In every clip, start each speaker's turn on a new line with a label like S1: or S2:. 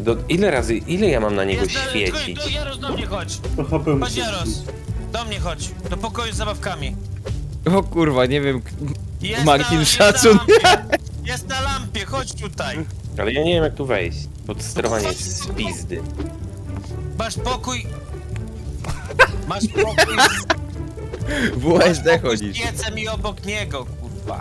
S1: Do, ile razy, ile ja mam na niego
S2: Jest, e,
S1: świecić?
S2: tylko- Jaros, do mnie chodź.
S3: To HP
S2: Chodź Jaros. Do mnie chodź. Do pokoju z zabawkami.
S4: O kurwa, nie wiem. k-
S2: Jest
S4: Marcin,
S2: na,
S4: szacun.
S2: Jest na, lampie. jest na lampie, chodź tutaj.
S1: Ale ja nie wiem jak tu wejść, bo to sterowanie jest z pizdy.
S2: Masz pokój. Masz pokój.
S4: W USD
S2: pokój z
S4: chodzisz.
S2: piecem i obok niego, kurwa.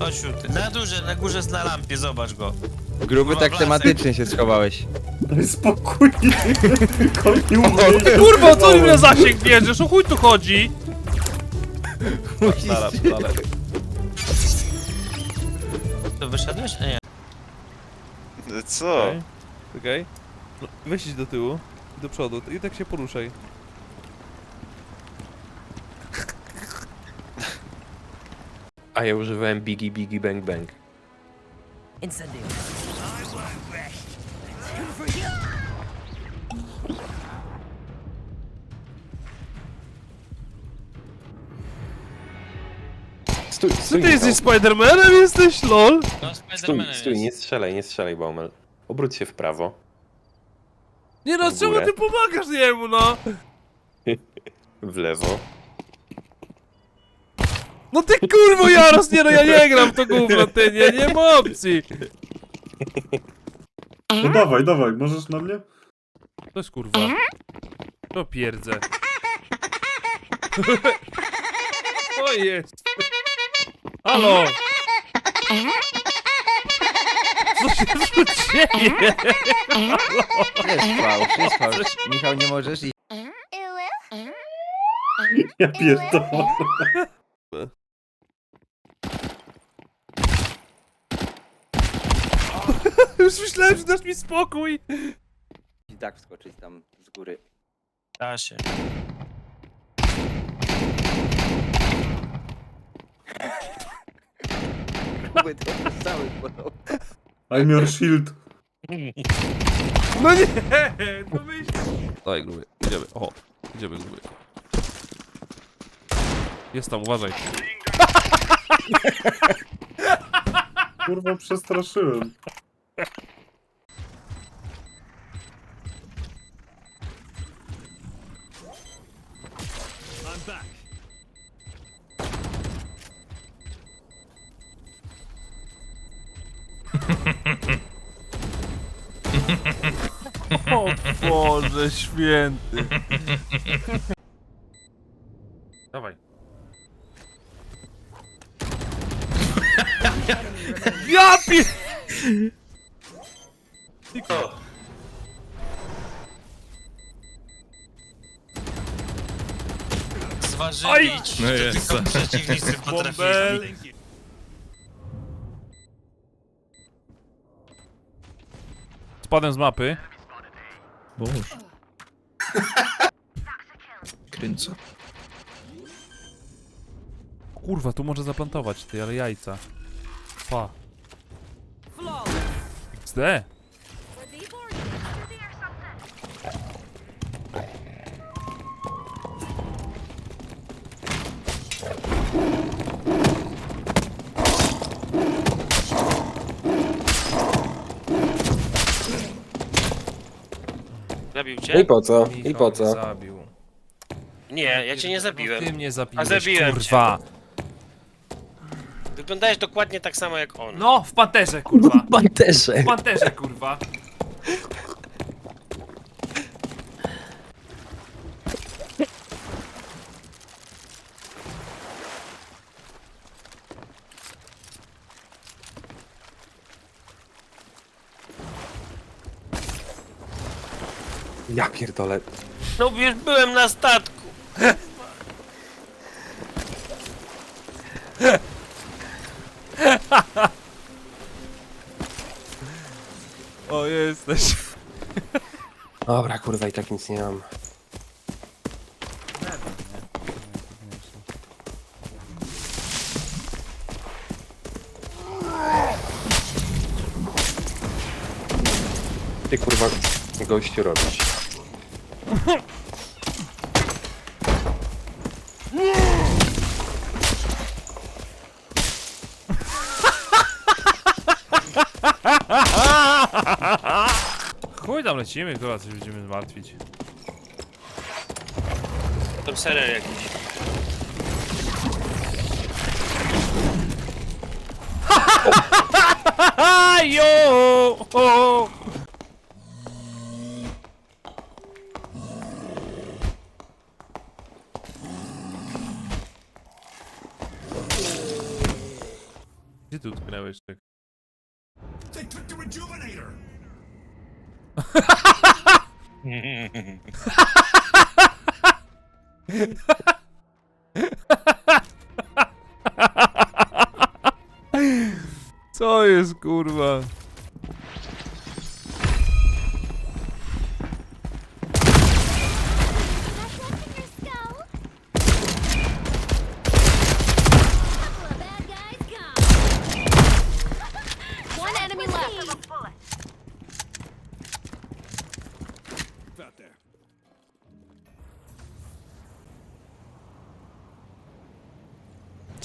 S2: Chodź tu. Na górze, na górze jest na lampie, zobacz go.
S4: Gruby tak
S2: Wlasek.
S4: tematycznie się schowałeś.
S3: Daj spokój. Koń nie umie.
S5: Kurwa, co mi na zasięg bierzesz? O chuj tu chodzi?
S2: To wyszedłeś? A Nie.
S6: Co?
S5: Okej. No, weź idź do tyłu. Do przodu. I tak się poruszaj.
S1: A ja używałem Biggie Biggie Bang Bang.
S7: Incendio.
S1: Stój,
S5: Co
S1: stój,
S5: ty jesteś
S1: Michał.
S5: Spidermanem jesteś, lol?
S2: No,
S1: Stój,
S2: Spidermanem
S1: stój,
S2: jest.
S1: nie strzelaj, nie strzelaj, Baumel. Obróć się w prawo.
S5: Nie no,
S1: W
S5: czemu
S1: górę.
S5: ty pomagasz jemu, no?
S1: W lewo.
S5: No ty kurwo Jaros, nie no, ja nie gram w to gówno, ty, nie, nie ma opcji.
S3: No dawaj, dawaj, możesz na mnie?
S5: To jest kurwa. To pierdzę. O jest. Halo. Co się tu dzieje?
S4: Jest fałsz, jest fałsz. Michał, nie możesz i...
S3: Ja pierdolę.
S5: Już myślałem, że dasz mi spokój.
S4: I tak wskoczyć tam z góry.
S2: Da się.
S4: Gruby to cały podał.
S3: I'm your shield.
S5: No nie, no myśl. Daj gruby, idziemy, o, idziemy gruby. Jest tam, uważaj.
S3: Kurwa, przestraszyłem.
S5: Boże święty. Dawaj. Ja pie...
S2: Zważylić, no jest. tylko przeciwnicy potrafili.
S5: Spadłem z mapy.
S6: Kręcę.
S5: Kurwa, tu może zaplantować ty, ale jajca. Pa. XD.
S2: Zabił
S1: I
S2: cię?
S1: po co? I
S5: Michał
S1: po
S5: mnie
S1: co?
S5: Zabił.
S2: Nie, ja cię nie zabiłem.
S5: Ty mnie zabiłeś,
S2: zabiłem cię.
S5: kurwa.
S2: Wyglądałeś dokładnie tak samo jak on.
S5: No, w panterze, kurwa.
S1: W panterze.
S5: W panterze, kurwa.
S1: Ja pierdolę.
S2: No wiesz, byłem na statku.
S5: O, jesteś.
S1: Dobra, kurwa, i tak nic nie mam. Ty kurwa gościu robisz.
S5: Chuj tam lecimy, kurwa, coś będziemy martwić.
S2: To serial jakiś.
S5: Ajo! O! Gdzie tu utknęłeś? Tak? Co jest kurwa?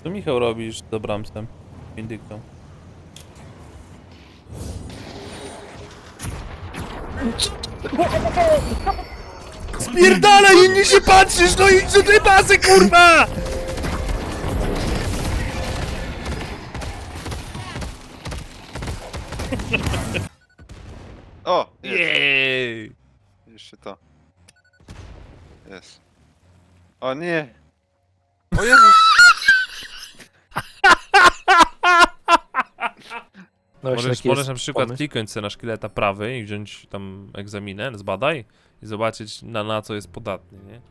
S5: Co Michał robisz z Abramsem? Windyktą. Spierdalaj, inni się patrzysz, no idź do tej bazy, kurwa!
S8: O! Jest.
S5: Jej!
S8: Jeszcze to. Jest. O nie! O Jezus!
S9: No właśnie
S5: Możesz,
S9: taki
S5: możesz
S9: jest
S5: na przykład
S9: pomysł.
S5: kliknąć sobie na szkieleta prawy i wziąć tam egzaminę, zbadaj i zobaczyć na, na co jest podatny, nie?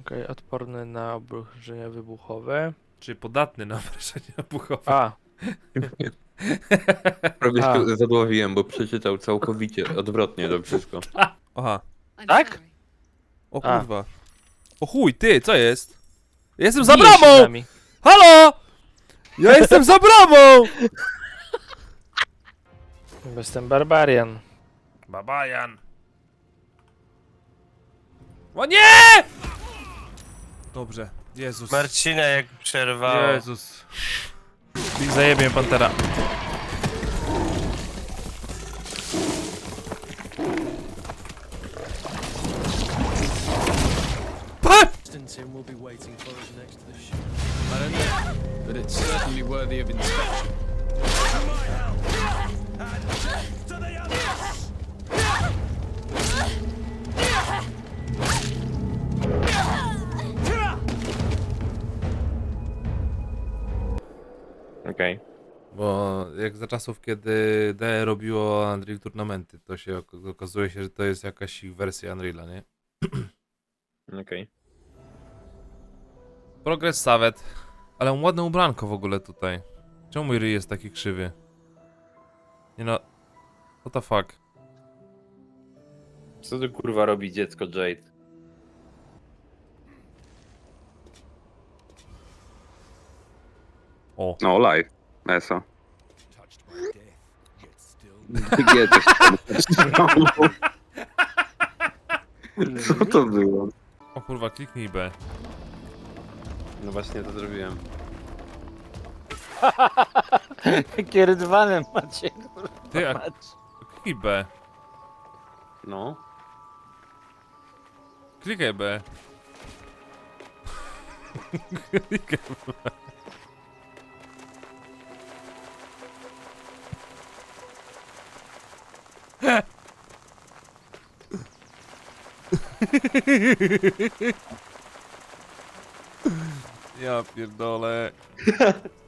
S9: Okej, odporny na obrażenia wybuchowe.
S5: Czy podatny na obrażenia buchowe.
S9: A,
S1: Prawie
S9: A.
S1: się zadławiłem, bo przeczytał całkowicie odwrotnie to wszystko.
S5: Aha.
S9: Tak?
S5: O
S9: A.
S5: kurwa. O chuj, ty, co jest? Jestem za
S9: bije się z
S5: bramą!
S9: nami.
S5: Halo! Ja jestem za bramą!
S9: Bo Jestem barbarian.
S5: Babajan. O nie! Dobrze. Jezus.
S2: Marcina jak przerwało.
S5: Jezus. I zajebie Pantera.
S7: Don't know, but it's certainly worthy of inspection.
S1: Okej.
S5: Bo jak za czasów, kiedy DE robiło Unreal Tournamenty, to się ok- okazuje się, że to jest jakaś ich wersja Unreala, nie?
S1: Okej.
S5: Progress Savet. Ale ładne ubranko w ogóle tutaj. Czemu mój ryj jest taki krzywy? Nie no... What the fuck?
S1: Co tu kurwa robi dziecko Jade?
S5: O.
S8: No, live. Eso. Gdzie Co to było?
S5: O kurwa, kliknij B.
S1: No właśnie to zrobiłem.
S4: Jakie macie, kurwa.
S5: Ty, a kliknij B.
S1: No.
S5: Klikaj B. Klikaj B. Ja pierdolę.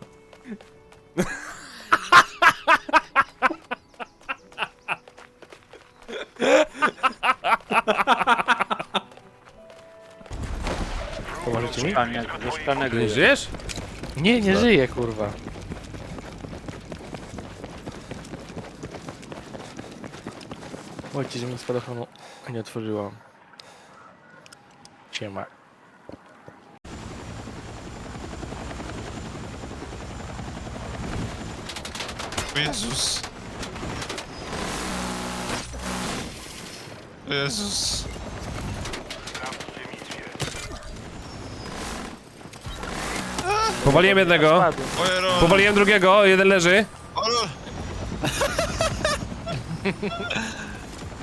S9: Pomożecie mi?
S5: Ty nie żyjesz?
S9: Nie, nie żyję, kurwa. Ojcie, że mi spadochronu nie otworzyłam. Siema.
S2: O Jezus. O Jezus.
S5: Powaliłem jednego. Powaliłem drugiego, jeden leży.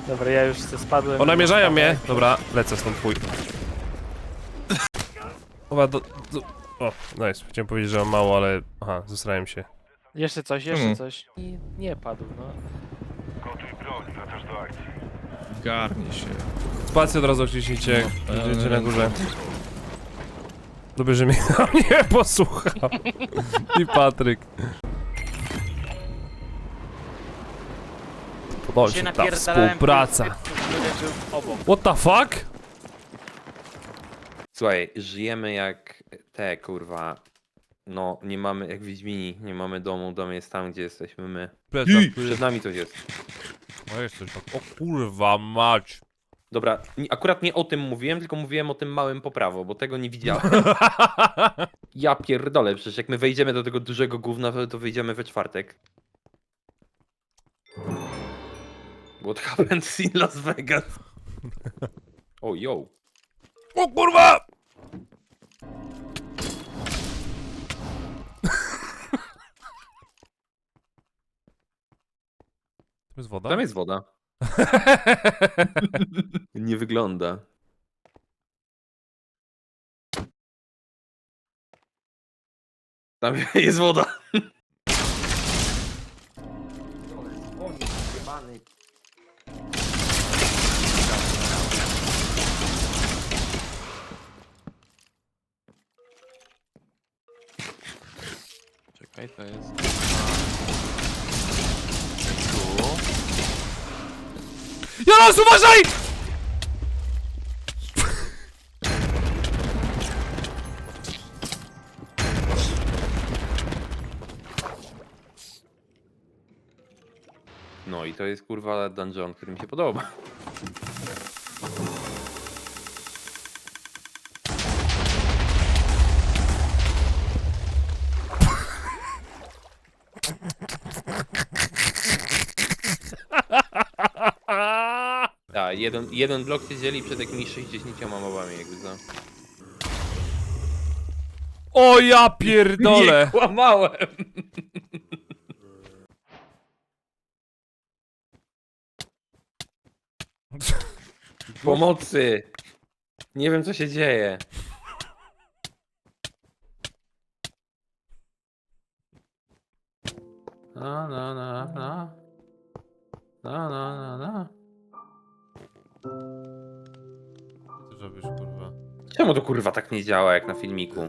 S9: Dobra, ja już se spadłem.
S5: O, namierzają mnie! Dobra, lecę stąd chuj. Chyba do, do... O, nice. Chciałem powiedzieć, że mam mało, ale... Aha, zesrałem się.
S9: Jeszcze coś, jeszcze
S5: Hmm.
S9: coś. I nie padł, no.
S7: Garnij się.
S5: Spację od razu wciśnijcie,
S7: No,
S5: będziecie
S7: e,
S5: na górze. Dobrze, że mnie nie posłuchał. I Patryk. Podoba się ta współpraca. What the fuck?
S1: Słuchaj, żyjemy jak te kurwa. No, nie mamy, jak Wiedźmini, nie mamy domu, dom jest tam, gdzie jesteśmy my. Przed nami coś jest.
S5: O, jest coś tak. O kurwa mać.
S1: Dobra, akurat nie o tym mówiłem, tylko mówiłem o tym małym poprawo, bo tego nie widziałem. Ja pierdolę, przecież jak my wejdziemy do tego dużego gówna, to- wyjdziemy we czwartek. What happens in Las Vegas? O, yo.
S5: O kurwa! To jest woda?
S1: Tam jest woda. Nie wygląda. Tam jest woda.
S4: Czekaj, to jest...
S5: Janos, uważaj!
S1: No i to jest kurwa dungeon, który mi się podoba. Jeden, jeden blok się dzieli przed jakimiś 60 mobami, jakby co.
S5: O ja pierdolę!
S1: Kłamałem! Pomocy! Nie wiem co się dzieje. Na na na na. Na na na na. Czemu to kurwa tak nie działa jak na filmiku?